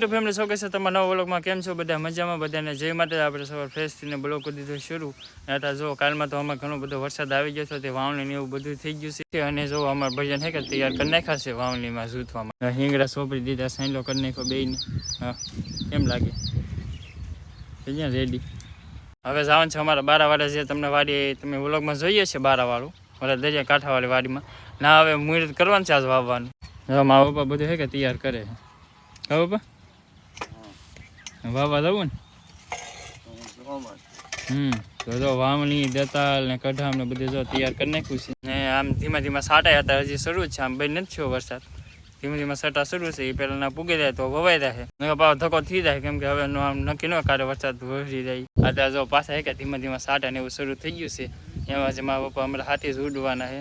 YouTube family show છે તમારા નવા બ્લોગમાં કેમ છો? બધા મજામાં? બધાને જય માટે આપણે સવાર ફ્રેશ થઈને બ્લોગ કરી દીધો, શરૂ. અત્યારે જો કાલમાં તો અમે ઘણો બધો વરસાદ આવી ગયો હતો તે વાવણી ને એવું બધું થઈ ગયું છે. અને જો અમારે ભજન હે કે તૈયાર કરી નાખ્યા વાવણીમાં જૂથવામાં. હિંગડા સોંપડી દીધા સાંજલો કરી નાખ્યો બેયને. હા, કેમ લાગે? થઈ રેડી હવે જવાનું છે અમારા બારાવાળા જે તમને વાડી, તમે વ્લોગમાં જોઈએ છે બારાવાળું, ઓલા દરિયા કાંઠાવાળી વાડીમાં. ના, હવે મુહૂર્ત કરવાનું છે આજ વાવવાનું. હવે મારા પપ્પા બધું હે કે તૈયાર કરે છે. બાપા પપ્પા? વાવવા જવું ને. હમ, તો જો વાવણી, દતાલ ને કઢામ ને જો તૈયાર કરી નાખ્યું છે. આમ ધીમા ધીમા સાટા હતા, હજી શરૂ છે. આમ બંધ નથી થયો વરસાદ. ધીમે ધીમે સટા શરૂ છે. એ પહેલા પૂગી જાય તો વવાઈ જાય. નકર પાછો ધક્કો થઈ જાય, કેમ કે હવે આમ નક્કી ન કાઢે વરસાદ વહરી જાય. અત્યારે જો પાછા હે ધીમે ધીમે સાટા ને એવું શરૂ થઈ ગયું છે. એમાં પપ્પા હમણાં હાથી જ ઉડવાના છે.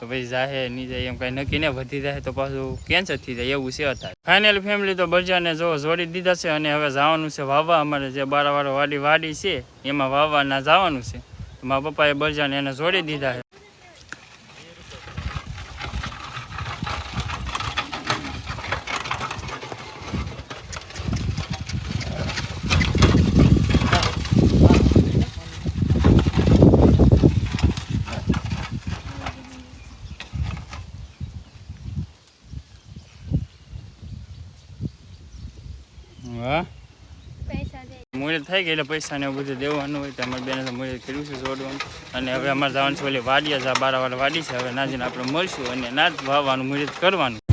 તો પછી જાહે, નહીં જાય, એમ કાંઈ નક્કી ને વધી જાય તો પાછું કેન્સર થઈ જાય, એવું છે અત્યારે. ફાઇનલ ફેમિલી તો બજારને જો જોડી દીધા છે અને હવે જવાનું છે વાવવા. અમારે જે બારાવાળો વાડી વાડી છે, એમાં વાવવાના જવાનું છે. મારા પપ્પાએ બજારને એને જોડી દીધા છે વાહ પૈસા દે મુહૂર્ત થઈ ગઈ, એટલે પૈસા ને એવું બધું દેવાનું હોય તો અમારે બેને મુહૂર્ત કર્યું છે જોડવાનું. અને હવે અમારે જવાનું છે ઓલી વાડિયા જા બારાવાળા વાડી છે, હવે નાજીને આપણે મળશું અને નાજ વાવવાનું મુહૂર્ત કરવાનું.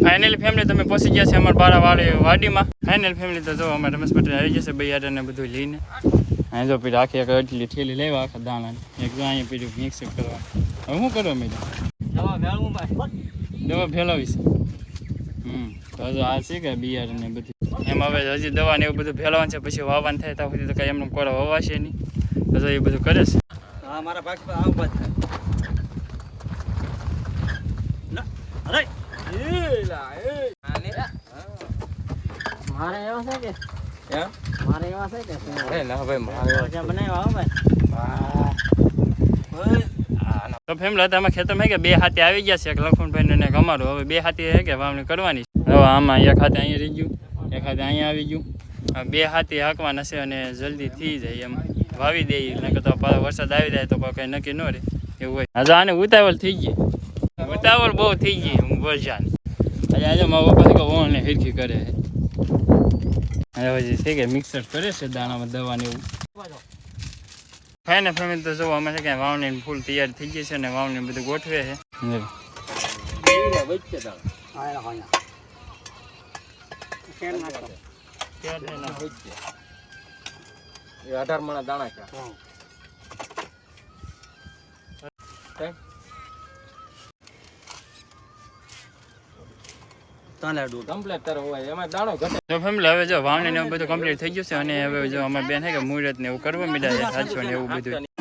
ફાઇનલ ફેમિલી તમે પહોંચી ગયા છે અમારા બારાવાળી વાડીમાં. ફાઇનલ ફેમિલી તો જો અમારે રમેશ પટેલ આવી જશે બૈયાર ને બધું લઈને. અહીં જો પીડી આખી એક અટલી ઠેલી લેવા આખા દાણા. એક જો અહીંયા પેલું મિક્સ કરવા. હવે શું કરવા મેં દવા ફેલાવીશ. હમ તો હજુ આ છે કે બિયાર ને બધું? એમ હવે હજી દવા ને એવું બધું ફેલાવાનું છે પછી વાવાન થાય ત્યાં સુધી તો કઈ એમનું કોરા વવાશે નહીં. તો એ બધું કરે છે. હા મારા ભાગ પર આવું બાદ અરે! મારે એવા છે કે? મારે એવા છે કે? અરે ના ભાઈ મારે બનાવ્યા ભાઈ. તો ફેમિલી હતા આમાં ખેતરમાં હે કે બે હાથી આવી ગયા છે એક લખમણભાઈ ને અમારું. હવે બે હાથી હે કે વાવણી કરવાની હવે આમાં એક હાથે અહીંયા રહી ગયું એક હાથે અહીંયા આવી ગયું. બે હાથી હાંકવાના છે અને જલ્દી થઈ જાય એમ. વાવી દઈએ નકર તો વરસાદ આવી જાય તો કઈ નક્કી ન રહે. એવું હોય. હજુ આને ઉતાવળ થઈ ગઈ. ઉતાવળ બહુ થઈ ગઈ હું બોલશાની આજે આજે મારા પપ્પા કે ઓણ ને હિરખી કરે છે. પછી છે કે મિક્સર કરે છે દાણામાં દવાને એવું. ફાઈને ફેમિલી તો જો અમે છે કે વાવણી ફૂલ તૈયાર થઈ ગઈ છે અને વાવણી બધું ગોઠવે છે. અઢાર મણા દાણા છે. તાંડાડું કમ્પ્લીટ તારો હોય. એમાં દાણો ઘટે. તો ફેમિલી હવે જો વાવણી ને એવું બધું કમ્પ્લીટ થઈ ગયું છે અને હવે જો અમારી બેન હે કે મુહૂર્ત ને એવું કરવા મીડા છે સાચો ને એવું બધું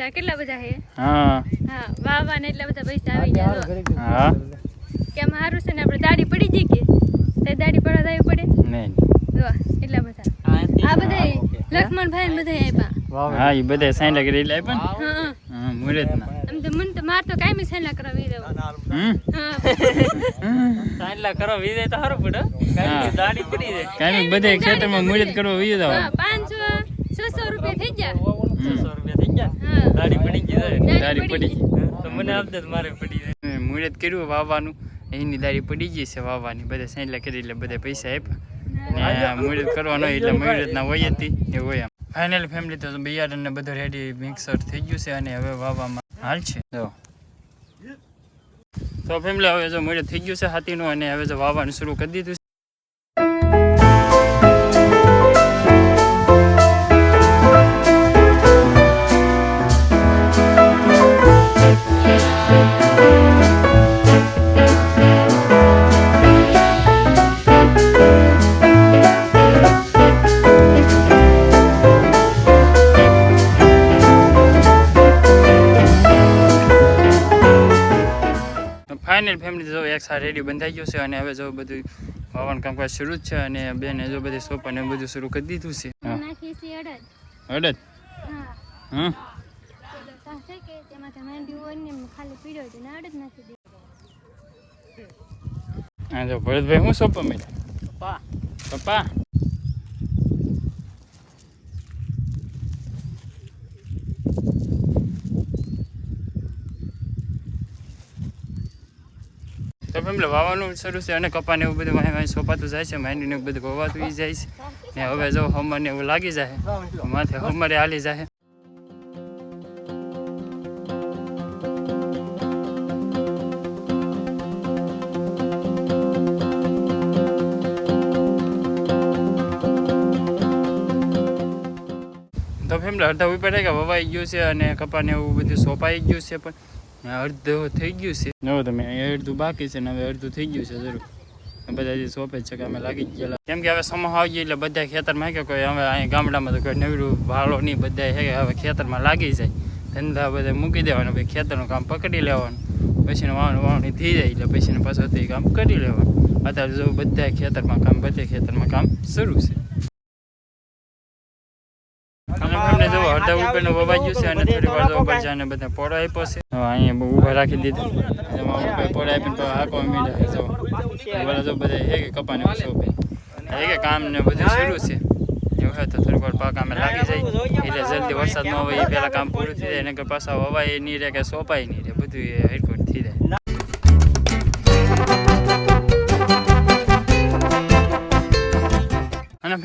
પૈસા કેટલા બધા હે? હા. હા વાવા ને એટલા બધા પૈસા આવી ગયા હા. કેમ સારું છે ને આપણે દાડી પડી જઈ કે? તે દાડી પડવા દેવી પડે? નહીં. જો એટલા બધા. આ બધા લક્ષ્મણભાઈ ને બધા આપ્યા હા એ બધા સાઈન કરી એટલે આપ્યા ને? હા મુરત ના આમ તો મન તો માર તો કાયમી સાઈન કરાવી દેવું હમ? હા સાંજલા કરો દે તો સારું પડે કાઈ દાડી પડી જાય. કાઈ બધે ખેતરમાં મુરત કરવા વી હા પાંચસો છસો રૂપિયા થઈ ગયા. છસો રૂપિયા થઈ ગયા? દાડી પડી ગઈ જાય પડી ગઈ. તો મને આપજે મારે પડી જાય. મુહૂર્ત કર્યું વાવવાનું. એની દાડી પડી ગઈ છે વાવવાની. બધા સાઈડલા કરી એટલે બધા પૈસા આપ્યા. ને મુહૂર્ત કરવાનો હોય એટલે મુહૂર્તના હોય હતી એ હોય એમ ફાઇનલ ફેમિલી તો બિયારણ ને બધું રેડી મિક્સર થઈ ગયું છે અને હવે વાવવામાં હાલ છે. જો. તો ફેમિલી હવે જો મુહૂર્ત થઈ ગયું છે હાથીનું અને હવે જો વાવવાનું શરૂ કરી દીધું જો એક સાથે રેડી બંધાઈ ગયું છે અને હવે જો બધું વાવણ કામકાજ શરૂ જ છે અને બેને જો બધી સોપ અને બધું શરૂ કરી દીધું છે. અડદ. અડદ? હા. હમ? ભરતભાઈ હું સોપ તેમાં પપ્પા. પપ્પા ને એમ ખાલી પીળો હોય તો ને અડદ નાખી દે હા જો ભરતભાઈ શું સોપા મળ્યા પા પપ્પા તો એટલે વાવવાનું શરૂ છે અને કપાને એવું બધું વાંહે વાંહે સોપાતું જાય છે માંડીને બધું ગોવાતું ઈ જાય છે. ને હવે જો હમર ને એવું લાગી જાય. માથે હમરે હાલી જાય. તો ફેમલા અડધા ઉપર કે વવાઈ ગયું છે અને કપાને એવું બધું સોંપાઈ ગયું છે પણ અડધું થઈ ગયું છે. જો તમે અડધું બાકી છે ને હવે અડધું થઈ ગયું છે જરૂર. બધા જે સોંપે છે કે અમે લાગી જ ગયેલા. કેમ કે હવે સમો આવી ગયો એટલે બધા ખેતરમાં કે કોઈ હવે અહીંયા ગામડામાં તો કોઈ નવડું ભાડો નહીં બધા હે હવે ખેતરમાં લાગી જાય. ધંધા બધા મૂકી દેવાનું, પછી ખેતરનું કામ પકડી લેવાનું. પછી વાવણ વાવણી થઈ જાય એટલે પછી પાછું તે કામ કરી લેવાનું. અત્યારે જો બધા ખેતરમાં કામ, બધે ખેતરમાં કામ શરૂ છે. જો અડધા ઉપરનું વવાઈ ગયું છે અને થોડી વાર ઉપર છે અને બધા પોળો આપ્યો છે. અહીંયા બહુ ઊભા રાખી દીધું. એમાં ઉપર પોળો આપીને તો હાકો માંડ્યા. જો બધા જો બધા હે કે કપાને ઓછો હે કે કામ ને બધું શરૂ છે. એવું હોય તો થોડીક વાર પાક અમે લાગી જાય. એટલે જલ્દી વરસાદ ન હોય એ પહેલાં કામ પૂરું થઈ જાય નકર પાછા વવાય નહીં રહે કે સોંપાય નહીં રહે. બધું એ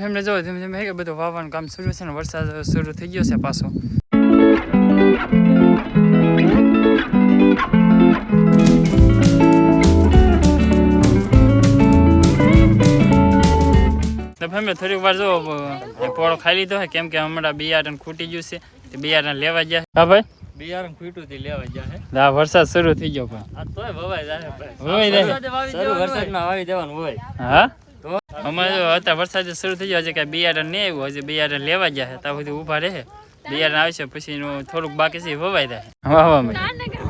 અને જો ધીમે ધીમે કે બધું વાવવાનું કામ શરૂ છે ને વરસાદ શરૂ થઈ ગયો છે પાછો. તો ફેમિલી થોડીક વાર જો પોળો ખાઈ લીધો છે કેમ કે હમણાં બિયારણ ખૂટી ગયું છે તે બિયારણ લેવા ગયા હા. ભાઈ? બિયારણ ફીટું થી લેવા જાય આ વરસાદ શરૂ થઈ ગયો પણ. આ તોય જાય જાય. વરસાદમાં વાવી દેવાનું હોય. હા? અમારે અત્યારે વરસાદ શરૂ થઈ ગયો. હજી કાંઈ બિયારણ નહીં આવ્યું. હજી બિયારણ લેવા ગયા છે ત્યાં સુધી ઊભા રહે. બિયારણ આવશે પછી થોડુંક બાકી છે વવાઈ જાય. વાહ વાહ ભાઈ તારનગર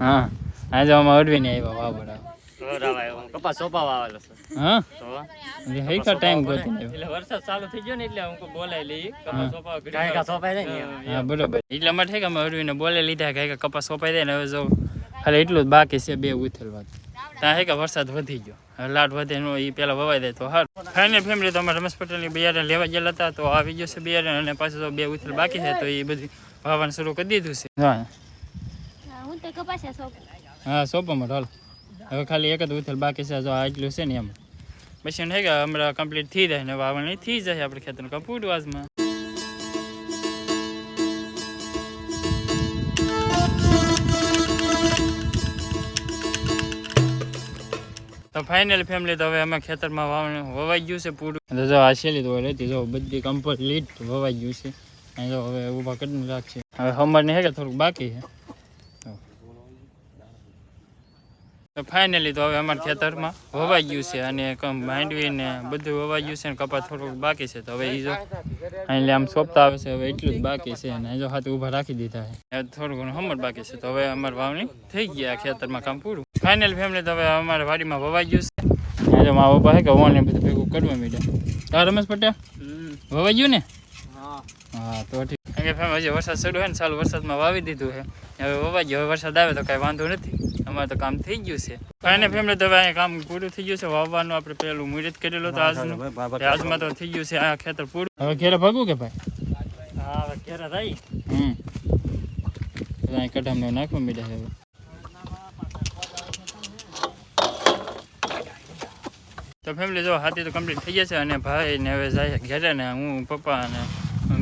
હું. આજે અમે અડવીને આવ્યા વાહ બરાબર કપાસ સોપાવા આવેલો છું. હા? તો? હજી ટાઈમ ગોતીને એટલે વરસાદ ચાલુ થઈ ગયો ને એટલે હું બોલાઈ લઈ. કપાસ સોપાવા ઘડી વાર. સોપાઈ હા બરોબર. એટલા માટે કે અમે અડવીને બોલે લીધા. કે કપાસ સોપાઈ જાય ને હવે જો ખાલી એટલું જ બાકી છે બે ઉથલવા ત્યાં હે કે વરસાદ વધી ગયો. હવે લાટ વધે નો એ પેલા વવાઈ દે તો હાર. ફાઇનલ ફેમિલી તો અમારે રમેશ પટેલની બિયારણ લેવા ગયેલા હતા તો આવી ગયો છે બિયારણ અને પાછું તો બે ઉથલ બાકી છે તો એ બધી વાવવાનું શરૂ કરી દીધું છે. હા. હા, હું તો કપાસિયા સોંપું. હા સોપામાં હાલ. હવે ખાલી એક જ ઉથલ બાકી છે જો આટલું છે ને એમ. પછી હે કે હમણાં કમ્પ્લીટ થઈ જાય ને વાવણી થઈ જાય આપણે ખેતરનું કામ તો ફાઇનલ ફેમિલી તો હવે અમે ખેતરમાં વાવણ વવાઈ ગયું છે પૂરું. તો જો આ છેલ્લી તો રહેતી જો બધી કમ્પ્લીટ વવાઈ ગયું છે. હવે ઊભા કરીને રાખશે હવે હમણાં હે કે થોડુંક બાકી છે તો ફાઇનલી તો હવે અમારા ખેતરમાં વવાઈ ગયું છે અને કમ માંડવી ને બધું વવાઈ ગયું છે ને કપાસ થોડુંક બાકી છે. તો હવે એ જો એટલે આમ સોંપતા આવે છે હવે એટલું જ બાકી છે અને જો હાથ ઊભા રાખી દીધા છે. થોડું ઘણું હમર બાકી છે. તો હવે અમારે વાવણી થઈ ગયા ખેતરમાં કામ પૂરું. ફાઇનલ ફેમિલી તો હવે અમારે વાડીમાં વવાઈ ગયું છે. આજે મારા પપ્પા હે કે ઓન બધું ભેગું કરવા મીડ્યા. હા રમેશ પટેલ? વવાઈ ગયું ને? હા. તો ઠીક. કારણ કે ફેમ હજી વરસાદ શરૂ હોય ને સારું વરસાદમાં વાવી દીધું છે. હવે વવાઈ ગયો. હવે વરસાદ આવે તો કાંઈ વાંધો નથી. અમારે તો કામ થઈ ગયું છે. કાંઈ ફેમિલી તો અહીંયા કામ પૂરું થઈ ગયું છે. વાવવાનું આપણે પેલું મુહૂર્ત કરેલો તો આજનું. આજમાં તો થઈ ગયું છે આ ખેતર પૂરું. હવે ઘેરે ભાગવું કે ભાઈ? હા હવે ઘેરે રહી. હમ. તો અહીં કઢામને નાખવા મીડા હવે. તો ફેમિલી જો હાથી તો કમ્પ્લીટ થઈ જશે અને ભાઈ ને હવે જાય ઘેરે ને હું પપ્પા અને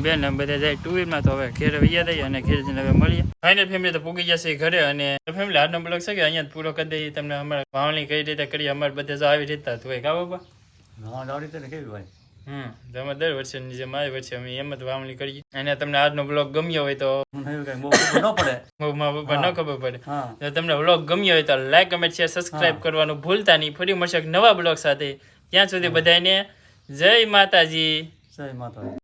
બેન બધા જાય ટુ વ્હીલમાં તો હવે ઘેર વૈયા દઈએ અને ઘેર જઈને હવે મળીએ. ફાઇનલ ફેમિલી તો પૂગી જશે ઘરે અને ફેમિલી આજનો બ્લોગ છે કે અહીંયા જ પૂરો કરી દઈએ તમને અમારા વાવણી કઈ રીતે કરી અમારે બધે જો આવી રીતે તો કા હમ દર વર્ષેની જેમ આ વર્ષે અમે એમ જ વાવણી કરીએ. અને તમને આજનો બ્લોગ ગમ્યો હોય તો ન ખબર પડે. જો તમને વ્લોગ ગમ્યો હોય તો લાઈક કમેન્ટ શેર સબસ્ક્રાઇબ કરવાનું ભૂલતા નહીં. ફરી મળશે નવા બ્લોગ સાથે. ત્યાં સુધી બધાને જય માતાજી. જય માતા